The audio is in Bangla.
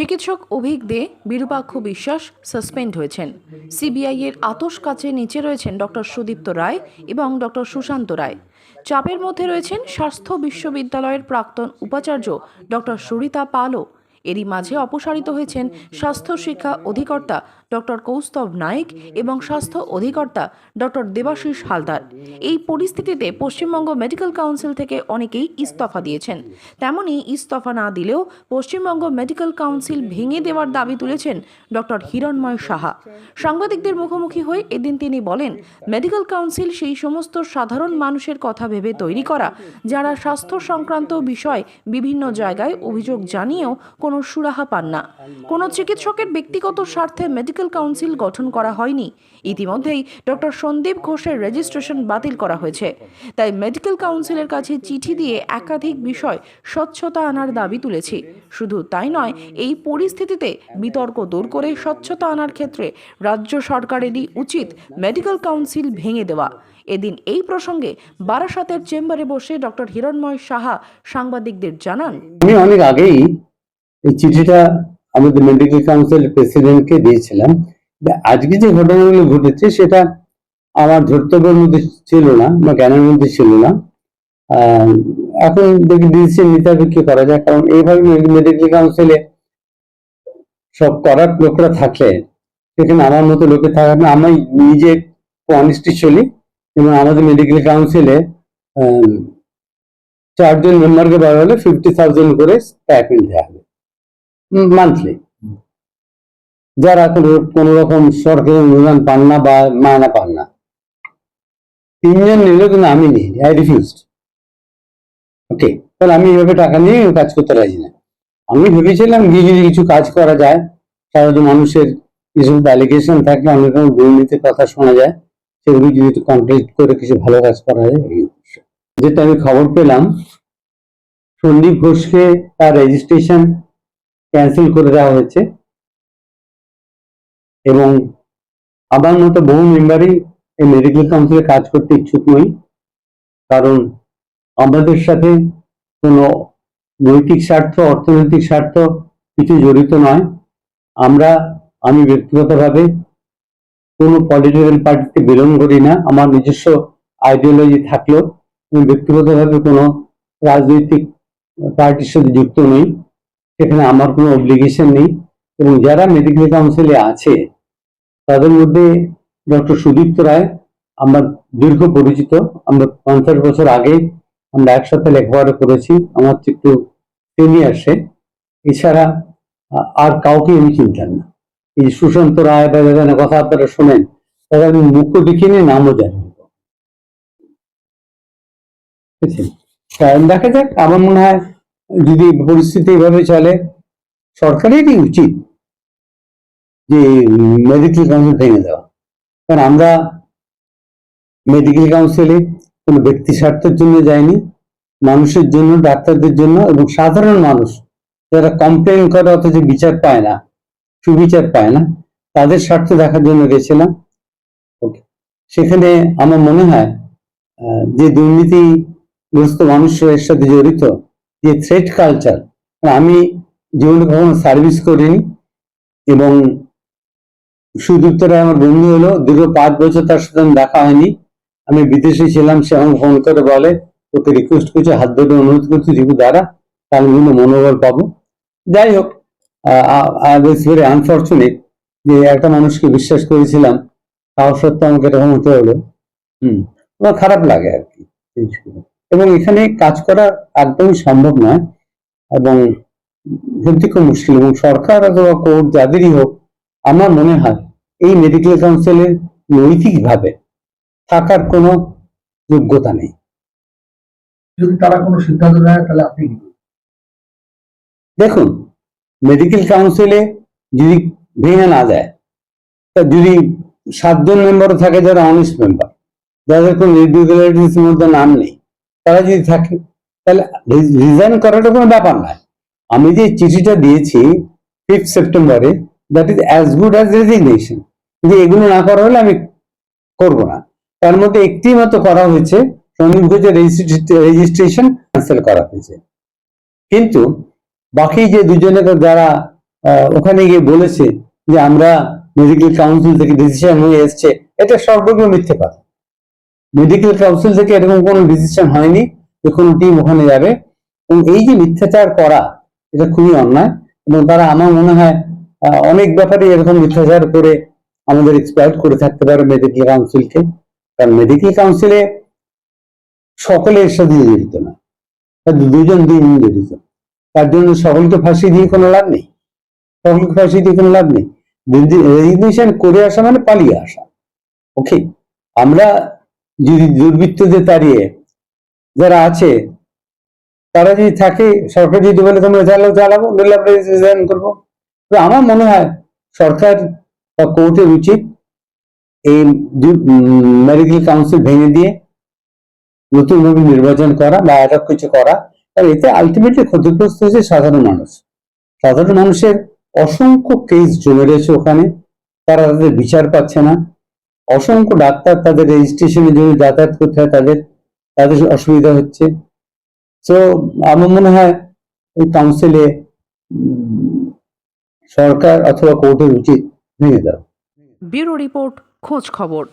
চিকিৎসক অভিক দে, বিরূপাক্ষ বিশ্বাস সাসপেন্ড হয়েছেন। সিবিআই এর আতস কাছে নিচে রয়েছেন ডক্টর সুদীপ্ত রায় এবং ডক্টর সুশান্ত রায়। চাপের মধ্যে রয়েছেন স্বাস্থ্য বিশ্ববিদ্যালয়ের প্রাক্তন উপাচার্য ডক্টর সুরিতা পালও। এরই মাঝে অপসারিত হয়েছেন স্বাস্থ্য শিক্ষা অধিকর্তা ডক্টর কৌস্তব নায়েক এবং স্বাস্থ্য অধিকর্তা ডক্টর দেবাশিস হালদার। এই পরিস্থিতিতে পশ্চিমবঙ্গ মেডিকেল কাউন্সিল থেকে অনেকেই ইস্তফা দিয়েছেন। তেমনই ইস্তফা না দিলেও পশ্চিমবঙ্গ মেডিকেল কাউন্সিল ভেঙে দেওয়ার দাবি তুলেছেন ডক্টর হিরণময় সাহা। সাংবাদিকদের মুখোমুখি হয়ে এদিন তিনি বলেন, মেডিকেল কাউন্সিল সেই সমস্ত সাধারণ মানুষের কথা ভেবে তৈরি করা, যারা স্বাস্থ্য সংক্রান্ত বিষয় বিভিন্ন জায়গায় অভিযোগ জানিয়েও কোনো সুরাহা পান না। কোনো চিকিৎসকের ব্যক্তিগত স্বার্থে মেডিকেল কাউন্সিল গঠন করা হয়নি। ইতিমধ্যেই ডক্টর সন্দীপ ঘোষের রেজিস্ট্রেশন বাতিল করা হয়েছে। তাই মেডিকেল কাউন্সিলের কাছে চিঠি দিয়ে একাধিক বিষয় স্বচ্ছতা আনার দাবি তুলেছি। শুধু তাই নয়, এই পরিস্থিতিতে বিতর্ক দূর করে স্বচ্ছতা আনার ক্ষেত্রে রাজ্য সরকারেরই উচিত মেডিকেল কাউন্সিল ভেঙে দেওয়া। এদিন এই প্রসঙ্গে বারাসাতের চেম্বারে বসে ডক্টর হিরণময় সাহা সাংবাদিকদের জানান। আমি অনেক আগেই এই চিঠিটা আমাদের মেডিকেল কাউন্সিল প্রেসিডেন্টকে দিয়েছিলাম আজকে যে ঘটনাগুলো ঘটেছে সেটা আমার ধর্তব্যের মধ্যে ছিল না বা জ্ঞানের মধ্যে ছিল না। এখন দেখি ডিসিশন নিতে হবে কি করা যায়, কারণ এইভাবে মেডিকেল কাউন্সিলে সব করার লোকরা থাকে, সেখানে আমার মতো লোকে থাকার না। আমি নিজে অনেস্টি চলি এবং আমাদের মেডিকেল কাউন্সিলে চারজন মেম্বারকে বলা হলে ফিফটি থাউজেন্ড করে স্টাইপেন্ড দেওয়া হবে। মান্থলি যারা কোনো রকম সরকারি অনুদান পান না বা মায়না পান না। তিনজন নিল কিন্তু আমি নিই আই রিফিউজড ওকে তাহলে আমি এইভাবে টাকা নিয়ে কাজ করতে রাজি না। আমি ভেবেছিলাম গিয়ে যদি কিছু কাজ করা যায় সাধারণ মানুষের যে সমস্ত অ্যালিগেশন থাকে, অনেক রকম দুর্নীতির কথা শোনা যায়, সেগুলি যদি কমপ্লিট করে কিছু ভালো কাজ করা যায় যেটা আমি খবর পেলাম, সন্দীপ ঘোষকে তার রেজিস্ট্রেশন ক্যান্সেল করে দেওয়া হয়েছে। এবং আমার মতো বহু মেম্বারই এই মেডিকেল কাউন্সিলে কাজ করতে ইচ্ছুক নই। কারণ আমাদের সাথে কোনো নৈতিক স্বার্থ, অর্থনৈতিক স্বার্থ কিছু জড়িত নয়। আমরা, আমি ব্যক্তিগতভাবে কোনো পলিটিক্যাল পার্টিতে বিলং করি না। আমার নিজস্ব আইডিওলজি থাকলেও আমি ব্যক্তিগতভাবে কোনো রাজনৈতিক পার্টির সাথে যুক্ত নই। সেখানে আমার কোনো অব্লিগেশন নেই। এবং যারা মেডিকেল কাউন্সিলে আছে, তাদের মধ্যে ডক্টর সুদীপ্ত রায় আমার দীর্ঘ পরিচিত। আমরা পঞ্চাশ বছর আগে আমরা একসাথে লেখাপড়া করেছি। আমার একটু সিনিয়র সে। এছাড়া আর কাউকে আমি চিনতাম না। এই সুশান্ত রায় বা যাদের কথা আপনারা শোনেন তাদের আমি মুখ দেখিনি নামও জানি দেখা যাক, আমার মনে হয় যদি পরিস্থিতি এভাবে চলে, সরকারেরই উচিত যে মেডিকেল কাউন্সিল ভেঙে দেওয়া। কারণ আমরা মেডিকেল কাউন্সিলে কোনো ব্যক্তি স্বার্থের জন্য যাইনি মানুষের জন্য, ডাক্তারদের জন্য এবং সাধারণ মানুষ যারা কমপ্লেন করে অথচ বিচার পায় না, সুবিচার পায় না, তাদের স্বার্থ দেখার জন্য গেছিলাম। ওকে সেখানে আমার মনে হয় যে দুর্নীতিগ্রস্ত মানুষের সাথে জড়িত যে থ্রেট কালচার আমি জীবনে কখনো সার্ভিস করিনি এবং সুদীপ্ত আমার বন্ধু হলো, দীর্ঘ পাঁচ বছর তার সাথে দেখা হয়নি। আমি বিদেশে ছিলাম, সে আমাকে ফোন করে বলে, তোকে রিকোয়েস্ট করছে, হাত ধরে অনুরোধ করছি রিপু দ্বারা তাহলে কিন্তু মনোবল পাবো। যাই হোক ভেরি আনফর্চুনেট যে একটা মানুষকে বিশ্বাস করেছিলাম, তাও সত্ত্বেও আমাকে এরকম হতে হলো। হম খারাপ লাগে আর কি জিনিসগুলো। এবং এখানে কাজ করা একদমই সম্ভব নয় এবং সত্যি খুব মুশকিল এবং সরকার অথবা কোর্ট যাদেরই হোক আমার মনে হয় এই মেডিকেল কাউন্সিলে নৈতিকভাবে থাকার কোনো যোগ্যতা নেই। যদি তারা কোনো সিদ্ধান্ত নেয় তাহলে আপনি দেখুন মেডিকেল কাউন্সিলে যদি ভেঙে না যায় তা যদি সাতজন মেম্বারও থাকে যারা অনেস্ট মেম্বার যাদের কোনো ইরেগুলারিটিস মধ্যে নাম নেই তারা যদি থাকে, তাহলে রিজাইন করাটা কোনো ব্যাপার নয়। আমি যে চিঠিটা দিয়েছি ফিফথ সেপ্টেম্বরে that is as good as resignation যে এগুলো না করা হলে আমি করব না। তার মধ্যে একটি মাত্র করা হয়েছে, সন্দীপ ঘোষের রেজিস্ট্রেশন ক্যান্সেল করা হয়েছে। কিন্তু বাকি যে দুজনে যারা ওখানে গিয়ে বলেছে যে আমরা মেডিকেল কাউন্সিল থেকে ডিসিশন হয়ে এসছে, এটা সর্বজ্ঞ মিথ্যে কথা। মেডিকেল কাউন্সিল থেকে এরকম কোনো ডিসিশন হয়নি যে কোনো টিম ওখানে যাবে। এবং এই যে মিথ্যাচার করা, এটা খুবই অন্যায়। এবং তারা আমার মনে হয় অনেক ব্যাপারে এরকম মিথ্যাচার করে আমাদের এক্সপ্লয়েট করে থাকতে পারে মেডিকেল কাউন্সিলকে কারণ মেডিকেল কাউন্সিলে সকলে এর সাথে জড়িত না। দুজন তিনজন জড়িত। তার জন্য সকলকে ফাঁসি দিয়ে কোনো লাভ নেই। সকলকে ফাঁসি দিয়ে কোনো লাভ নেই। রেজিগনেশন করে আসা মানে পালিয়ে আসা। ওকে আমরা যদি দুর্বৃত্তদের তাড়িয়ে যারা আছে, তারা যদি থাকে, সরকার যদি বলে, তোমরা চালাও, চালাবো নইলে আমরা রিজাইন করব। তো আমার মনে হয় সরকার বা কোর্টের উচিত এই মেডিকেল কাউন্সিল ভেঙে দিয়ে নতুনভাবে নির্বাচন করা বা আটক কিছু করা। আর এতে আলটিমেটলি ক্ষতিগ্রস্ত হয়েছে সাধারণ মানুষ। সাধারণ মানুষের অসংখ্য কেস জমে রয়েছে ওখানে। তারা তাদের বিচার পাচ্ছে না। অসংখ্য ডাক্তার তাদের রেজিস্ট্রেশনের জন্য যাতায়াত করতে হয়, তাদের তাদের অসুবিধা হচ্ছে। তো আমার মনে হয় ওই কাউন্সিলে সরকার অথবা কোর্টের উচিত ভেঙে দেওয়া। ব্যুরো রিপোর্ট, খোঁজ খবর।